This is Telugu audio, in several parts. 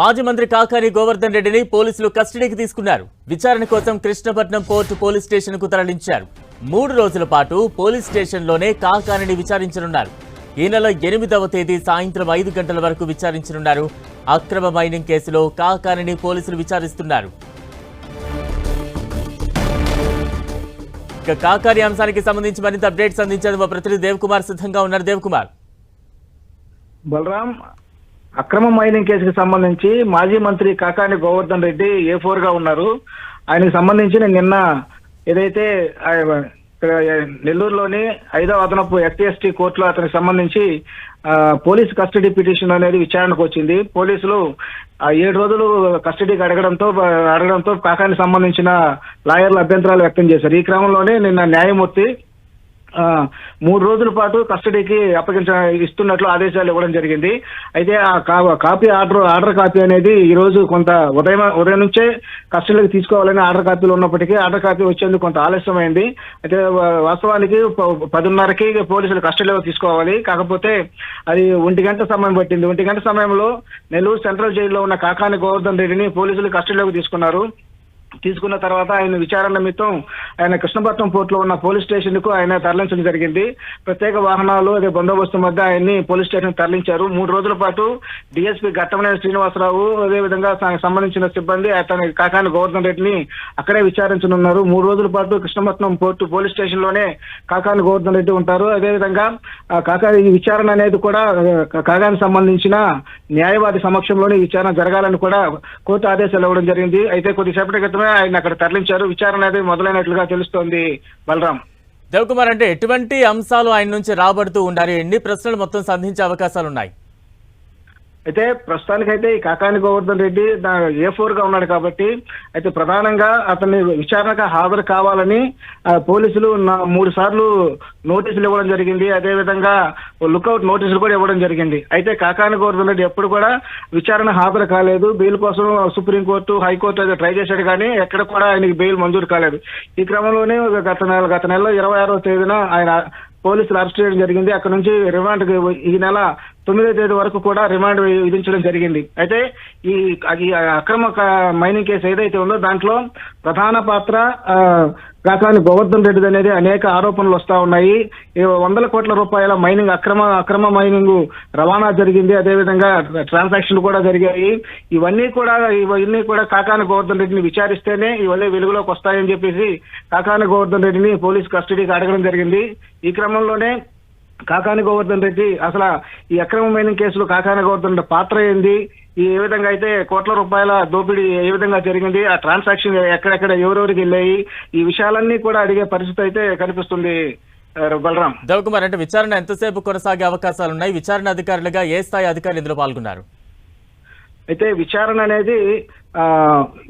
మాజీ మంత్రి కాకాని గోవర్ధన్ రెడ్డిని పోలీసులు కస్టడీకి తీసుకున్నారు. విచారణ కోసం కృష్ణపట్నం పోర్టు పోలీస్ స్టేషన్కు తరలించారు. మూడు రోజుల పాటు పోలీస్ స్టేషన్లోనే కాకానిని విచారించనున్నారు. ఈ నెల ఎనిమిదవ తేదీ సాయంత్రం ఐదు గంటల వరకు విచారించనున్నారు. అక్రమ మైనింగ్ కేసులో కాకానిని పోలీసులు విచారిస్తున్నారు. ఇక కాకాని అంశానికి సంబంధించి మరింత అప్డేట్స్ అందించేందుకు మా ప్రతినిధి దేవ్ కుమార్ సిద్ధంగా ఉన్నారు దేవ్ కుమార్ బలరాం అక్రమ మైనింగ్ కేసుకు సంబంధించి మాజీ మంత్రి కాకాని గోవర్ధన్ రెడ్డి ఏ ఫోర్గా ఉన్నారు. ఆయనకు సంబంధించి నేను నిన్న ఏదైతే నెల్లూరులోని ఐదో అదనపు ఎస్టీ కోర్టులో అతనికి సంబంధించి పోలీస్ కస్టడీ పిటిషన్ అనేది విచారణకు వచ్చింది. పోలీసులు ఆ ఏడు రోజులు కస్టడీకి అడగడంతో అడగడంతో కాకానికి సంబంధించిన లాయర్లు అభ్యంతరాలు వ్యక్తం చేశారు. ఈ క్రమంలోనే నిన్న న్యాయమూర్తి మూడు రోజుల పాటు కస్టడీకి అప్పగించ ఇస్తున్నట్లు ఆదేశాలు ఇవ్వడం జరిగింది. అయితే ఆ కాపీ ఆర్డర్ ఆర్డర్ కాపీ అనేది ఈ రోజు కొంత ఉదయం ఉదయం నుంచే కస్టడీకి తీసుకోవాలని ఆర్డర్ కాపీలు ఉన్నప్పటికీ ఆర్డర్ కాపీ వచ్చేందుకు కొంత ఆలస్యమైంది. అయితే వాస్తవానికి ప- పదిన్నరకి పోలీసులు కస్టడీలో తీసుకోవాలి. కాకపోతే అది ఒంటి గంట సమయం పట్టింది. ఒంటి గంట సమయంలో నెల్లూరు సెంట్రల్ జైల్లో ఉన్న కాకాని గోవర్ధన్ రెడ్డిని పోలీసులు కస్టడీలోకి తీసుకున్నారు. తీసుకున్న తర్వాత ఆయన విచారణ నిమిత్తం ఆయన కృష్ణపట్నం పోర్టులో ఉన్న పోలీస్ స్టేషన్కు ఆయన తరలించడం జరిగింది. ప్రత్యేక వాహనాలు అదే బందోబస్తు మధ్య ఆయన్ని పోలీస్ స్టేషన్ తరలించారు. మూడు రోజుల పాటు డిఎస్పీ ఘట్టమనేని శ్రీనివాసరావు అదే విధంగా సంబంధించిన సిబ్బంది అతని కాకాని గోవర్ధన్ రెడ్డిని అక్కడే విచారించనున్నారు. మూడు రోజుల పాటు కృష్ణపట్నం పోర్టు పోలీస్ స్టేషన్లోనే కాకాని గోవర్ధన్ రెడ్డి ఉంటారు. అదే విధంగా కాకాని ఈ విచారణ అనేది కూడా కాకానికి సంబంధించిన న్యాయవాది సమక్షంలోనే విచారణ జరగాలని కూడా కోర్టు ఆదేశాలు ఇవ్వడం జరిగింది. అయితే కొద్దిసేపటి క్రితమే ఆయన అక్కడ తరలించారు. విచారణ అనేది మొదలైనట్లుగా తెలుస్తోంది బలరాం. దేవకుమార్ అంటే ఎటువంటి అంశాలు ఆయన నుంచి రాబడుతూ ఉండాలి? ఎన్ని ప్రశ్నలు మొత్తం సంధించే అవకాశాలు ఉన్నాయి అయితే ప్రస్తుతానికైతే ఈ కాకాని గోవర్ధన్ రెడ్డి ఏ ఫోర్గా ఉన్నాడు కాబట్టి అయితే ప్రధానంగా అతన్ని విచారణకు హాజరు కావాలని ఆ, పోలీసులు నా- మూడు సార్లు నోటీసులు ఇవ్వడం జరిగింది. అదేవిధంగా లుకౌట్ నోటీసులు కూడా ఇవ్వడం జరిగింది. అయితే కాకాని గోవర్ధన్ రెడ్డి ఎప్పుడు కూడా విచారణ హాజరు కాలేదు. బెయిల్ కోసం సుప్రీంకోర్టు హైకోర్టు అయితే ట్రై చేశాడు కానీ ఎక్కడ కూడా ఆయనకి బెయిల్ మంజూరు కాలేదు. ఈ క్రమంలోనే గత నెల గత నెల ఇరవై ఆరో తేదీన ఆయన పోలీసులు అరెస్ట్ చేయడం జరిగింది. అక్కడ నుంచి రిమాండ్ ఈ నెల తొమ్మిదో తేదీ వరకు కూడా రిమాండ్ విధించడం జరిగింది. అయితే ఈ అక్రమ మైనింగ్ కేసు ఏదైతే ఉందో దాంట్లో ప్రధాన పాత్ర కాకాని గోవర్ధన్ రెడ్డి అనేది అనేక ఆరోపణలు వస్తా ఉన్నాయి. వందల కోట్ల రూపాయల మైనింగ్ అక్రమ అక్రమ మైనింగ్ రవాణా జరిగింది. అదేవిధంగా ట్రాన్సాక్షన్లు కూడా జరిగాయి. ఇవన్నీ కూడా ఇవన్నీ కూడా కాకాని గోవర్ధన్ రెడ్డిని విచారిస్తేనే ఇవన్నీ వెలుగులోకి వస్తాయని చెప్పేసి కాకాని గోవర్ధన్ రెడ్డిని పోలీస్ కస్టడీకి అడగడం జరిగింది. ఈ క్రమంలోనే కాకాని గోవర్ధన్ రెడ్డి అసలు ఈ అక్రమ మైనింగ్ కేసులో కాకాని గోవర్ధన్ రెడ్డి పాత్ర ఏంది? ఈ ఏ విధంగా అయితే కోట్ల రూపాయల దోపిడీ ఏ విధంగా జరిగింది? ఆ ట్రాన్సాక్షన్ ఎక్కడెక్కడ ఎవరెవరికి వెళ్ళాయి? ఈ విషయాలన్నీ కూడా అడిగే పరిస్థితి అయితే కనిపిస్తుంది బలరాం. దేవ్ కుమార్ అంటే విచారణ ఎంతసేపు కొనసాగే అవకాశాలు ఉన్నాయి? విచారణ అధికారులుగా ఏ స్థాయి అధికారులు ఇందులో పాల్గొన్నారు? అయితే విచారణ అనేది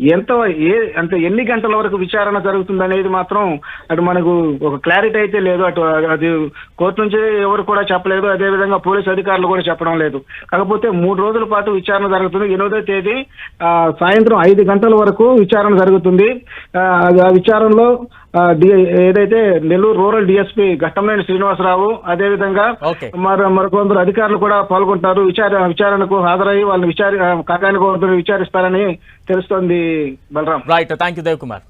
ఎంత ఏ అంటే ఎన్ని గంటల వరకు విచారణ జరుగుతుంది అనేది మాత్రం అటు మనకు ఒక క్లారిటీ అయితే లేదు. అటు అది కోర్టు నుంచి ఎవరు కూడా చెప్పలేదు. అదే విధంగా పోలీస్ అధికారులు కూడా చెప్పడం లేదు. కాకపోతే మూడు రోజుల పాటు విచారణ జరుగుతుంది. ఎనిమిదో తేదీ సాయంత్రం ఐదు గంటల వరకు విచారణ జరుగుతుంది. ఆ, విచారణలో ఏదైతే నెల్లూరు రూరల్ డిఎస్పీ ఘట్టంనేని శ్రీనివాసరావు అదే విధంగా ఓకే. మరి మరికొందరు అధికారులు కూడా పాల్గొంటారు. విచార విచారణకు హాజరయ్యి వాళ్ళని విచారి గోవర్ధన్ విచారిస్తారని తెలుస్తోంది Balaram. Right thank you Dev Kumar